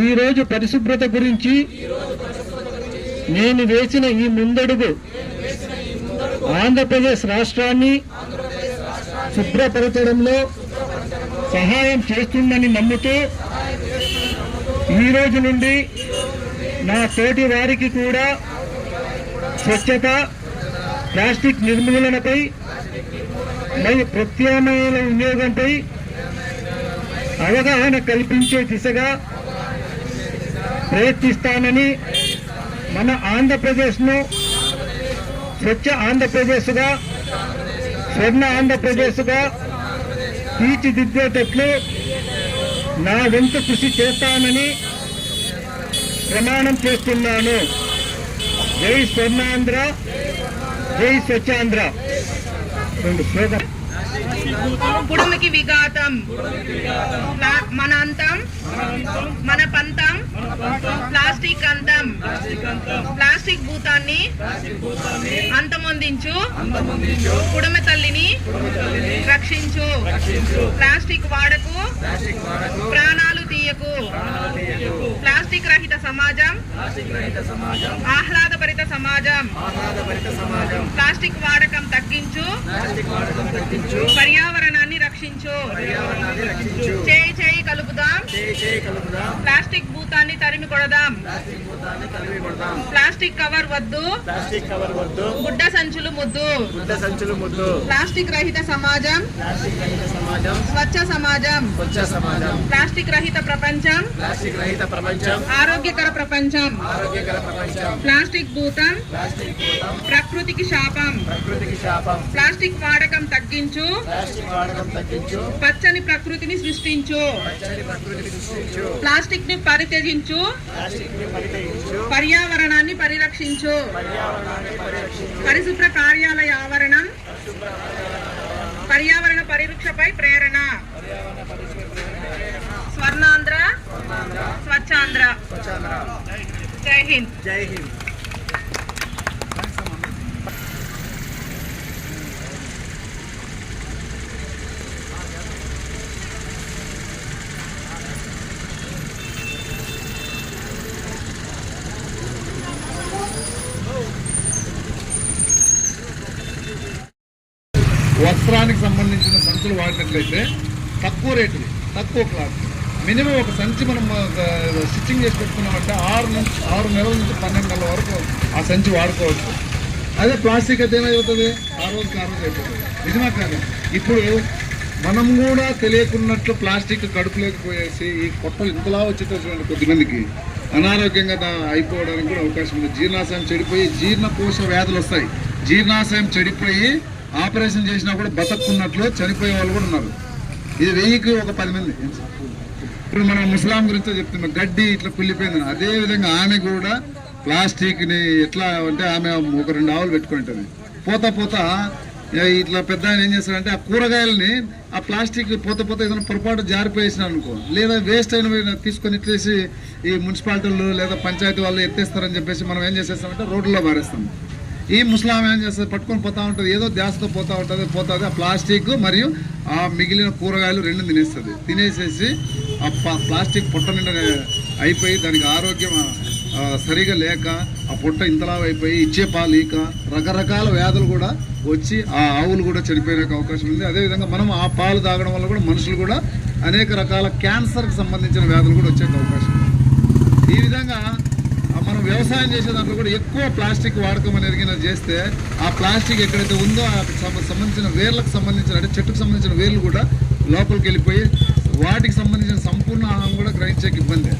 ఈరోజు పరిశుభ్రత గురించి నేను వేసిన ఈ ముందడుగు ఆంధ్రప్రదేశ్ రాష్ట్రాన్ని శుభ్రపరచడంలో సహాయం చేస్తుందని నమ్ముతూ ఈ రోజు నుండి నా తోటి వారికి కూడా స్వచ్ఛత ప్లాస్టిక్ నిర్మూలనపై మరియు ప్రత్యామ్నాయాల వినియోగంపై అవగాహన కల్పించే దిశగా ప్రయత్నిస్తానని మన ఆంధ్రప్రదేశ్ను స్వచ్ఛ ఆంధ్రప్రదేశ్గా స్వర్ణ ఆంధ్రప్రదేశ్గా తీర్చిదిద్దేటట్లు నా వెంత కృషి చేస్తానని ప్రమాణం చేస్తున్నాను. జై స్వర్ణాంధ్ర జై స్వచ్ఛాంధ్ర. రెండు శ్లోకం పుడుమికి విఘాతం. ప్లా- మన అంతం మన పంతం ప్లాస్టిక్ అంతం. ప్లాస్టిక్ భూతాన్ని అంతమొందించు. పుడమ తల్లిని రక్షించు. ప్లాస్టిక్ వాడకు ప్రాణాలు తీయకు ప్లాస్టిక్ రహిత సమాజం ఆహ్లాదభరిత సమాజం ప్లాస్టిక్ వాడకం తగ్గించు పర్యావరణాన్ని రక్షించు. చేయి చేయి కలుపుదాం. ప్లాస్టిక్ కొడదాం. ప్లాస్టిక్ కవర్ వద్దు. ప్లాస్టిక్ కవర్ వద్దు. గుడ్డ సంచులు ముద్దు. బుద్ధ సంచులు ముద్దు. ప్లాస్టిక్ రహిత సమాజం. ప్లాస్టిక్ రహిత సమాజం. స్వచ్ఛ సమాజం. స్వచ్ఛ సమాజం. ప్లాస్టిక్ రహిత ప్రపంచం. ప్లాస్టిక్ రహిత ప్రపంచం. ఆరోగ్యకర ప్రపంచం. ఆరోగ్యకర ప్రపంచం. ప్లాస్టిక్ భూతం. ప్లాస్టిక్ భూతం. ప్రకృతికి శాపం. ప్రకృతికి శాపం. ప్లాస్టిక్ వాడకం తగ్గించు. ప్లాస్టిక్ వాడకం తగ్గించు. పచ్చని ప్రకృతిని సృష్టించు. పచ్చని ప్రకృతిని సృష్టించు. ప్లాస్టిక్ని పరిత్యజించు. పర్యావరణాన్ని పరిరక్షించు. పరిశుభ్ర కార్యాలయ ఆవరణం. పర్యావరణ పరిరక్షపై ప్రేరణ. స్వర్ణాంధ్ర. స్వచ్ఛాంధ్ర. జై హింద్. జై హింద్. వస్త్రానికి సంబంధించిన సంచులు వాడినట్లయితే తక్కువ రేటు తక్కువ క్లాత్. మినిమం ఒక సంచి మనం స్టిచ్చింగ్ చేసి పెట్టుకున్నామంటే ఆరు నుంచి ఆరు నెలల నుంచి పన్నెండు నెలల వరకు ఆ సంచి వాడుకోవచ్చు. అదే ప్లాస్టిక్ అయితే ఏమైపోతుంది? ఆ రోజుకి ఆ రోజు అయిపోతుంది. నిజమా కాదు? ఇప్పుడు మనం కూడా తెలియకున్నట్లు ప్లాస్టిక్ కడుపులేకపోయేసి ఈ కొట్టలు ఇంతలా వచ్చేటటువంటి కొద్దిమందికి అనారోగ్యంగా అయిపోవడానికి కూడా అవకాశం ఉంది. జీర్ణాశయం చెడిపోయి జీర్ణకోశ వ్యాధులు వస్తాయి. జీర్ణాశయం చెడిపోయి ఆపరేషన్ చేసినా కూడా బతక్కున్నట్లు చనిపోయే వాళ్ళు కూడా ఉన్నారు. ఇది వెయ్యికి ఒక పది మంది. ఇప్పుడు మనం ముస్లాం గురించి చెప్తున్నాం. గడ్డి ఇట్లా కుళ్ళిపోయింది అదే విధంగా ఆమె కూడా ప్లాస్టిక్ని ఎట్లా అంటే ఆమె ఒక రెండు ఆవులు పెట్టుకుంటుంది పోతా పోతా ఇట్లా పెద్ద ఆయన ఏం చేస్తారంటే ఆ కూరగాయలని ఆ ప్లాస్టిక్ పోత పోత ఏదైనా పొరపాటు జారిపోయేసిన అనుకో లేదా వేస్ట్ అయిన తీసుకొని ఇట్లేసి ఈ మున్సిపాలిటీలు లేదా పంచాయతీ వాళ్ళు ఎత్తేస్తారని చెప్పేసి మనం ఏం చేసేస్తామంటే రోడ్లలో మారేస్తాం ఈ ముసలామె ఏం చేస్తుంది? పట్టుకొని పోతా ఉంటుంది. ఏదో ధ్యాసతో పోతా ఉంటుంది పోతుంది. ఆ ప్లాస్టిక్ మరియు ఆ మిగిలిన కూరగాయలు రెండు తినేస్తుంది. తినేసేసి ఆ ప- ప్లాస్టిక్ పొట్ట నిండా అయిపోయి దానికి ఆరోగ్యం సరిగా లేక ఆ పొట్ట ఇంతలా అయిపోయి ఇచ్చే పాలు లేక రకరకాల వ్యాధులు కూడా వచ్చి ఆ ఆవులు కూడా చనిపోయే అవకాశం ఉంది. అదేవిధంగా మనం ఆ పాలు తాగడం వల్ల కూడా మనుషులు కూడా అనేక రకాల క్యాన్సర్కి సంబంధించిన వ్యాధులు కూడా వచ్చే అవకాశం ఉంది. ఈ విధంగా వ్యవసాయం చేసే దాంట్లో కూడా ఎక్కువ ప్లాస్టిక్ వాడకం అనేది చేస్తే ఆ ప్లాస్టిక్ ఎక్కడైతే ఉందో ఆ సంబంధించిన వేర్లకు సంబంధించిన అంటే చెట్టుకు సంబంధించిన వేర్లు కూడా లోపలికి వెళ్ళిపోయి వాటికి సంబంధించిన సంపూర్ణ ఆహారం కూడా గ్రహించేకి ఇబ్బంది.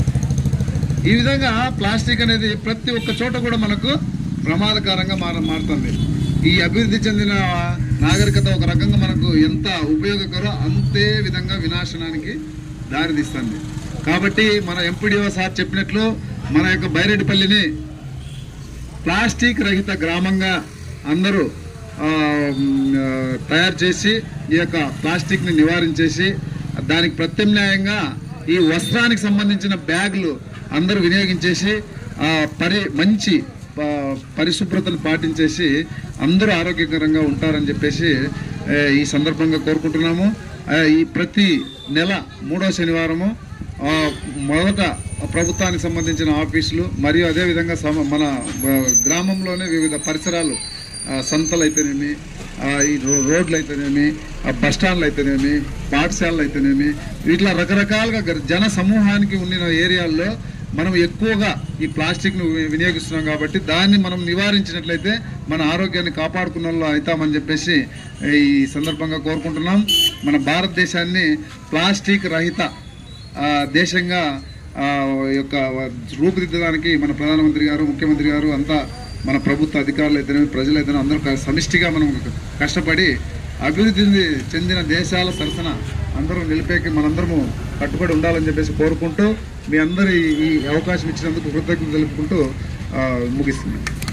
ఈ విధంగా ప్లాస్టిక్ అనేది ప్రతి ఒక్క చోట కూడా మనకు ప్రమాదకరంగా మార మారుతుంది. ఈ అభివృద్ధి చెందిన నాగరికత ఒక రకంగా మనకు ఎంత ఉపయోగకరో అంతే విధంగా వినాశనానికి దారితీస్తుంది. కాబట్టి మన ఎంపీడీఓ సార్ చెప్పినట్లు మన యొక్క బైరెడ్డిపల్లిని ప్లాస్టిక్ రహిత గ్రామంగా అందరూ తయారు చేసి ఈ యొక్క ప్లాస్టిక్ని నివారించేసి దానికి ప్రత్యామ్నాయంగా ఈ వస్త్రానికి సంబంధించిన బ్యాగులు అందరూ వినియోగించేసి పరి మంచి పరిశుభ్రతను పాటించేసి అందరూ ఆరోగ్యకరంగా ఉంటారని చెప్పేసి ఈ సందర్భంగా కోరుకుంటున్నాము. ఈ ప్రతి నెల మూడో శనివారము మొదట ప్రభుత్వానికి సంబంధించిన ఆఫీసులు మరియు అదేవిధంగా సమ మన గ్రామంలోనే వివిధ పరిసరాలు సంతలు అయితేనేమి ఈ రో- రోడ్లు అయితేనేమి బస్టాండ్లు అయితేనేమి పాఠశాలలు అయితేనేమి ఇట్లా రకరకాలుగా జన సమూహానికి ఉండిన ఏరియాల్లో మనం ఎక్కువగా ఈ ప్లాస్టిక్ను వి- వినియోగిస్తున్నాం కాబట్టి దాన్ని మనం నివారించినట్లయితే మన ఆరోగ్యాన్ని కాపాడుకున్న వాళ్ళు అవుతామని చెప్పేసి ఈ సందర్భంగా కోరుకుంటున్నాం. మన భారతదేశాన్ని ప్లాస్టిక్ రహిత దేశంగా యొక్క రూపుదిద్దడానికి మన ప్రధానమంత్రి గారు ముఖ్యమంత్రి గారు అంతా మన ప్రభుత్వ అధికారులు అయితేనే ప్రజలు అయితే అందరూ సమిష్టిగా మనం కష్టపడి అభివృద్ధి చెందిన దేశాల సరసన అందరూ నిలిపేకి మనందరము కట్టుబడి ఉండాలని చెప్పేసి కోరుకుంటూ మీ అందరి ఈ అవకాశం ఇచ్చినందుకు కృతజ్ఞతలు తెలుపుకుంటూ ముగిస్తున్నాను.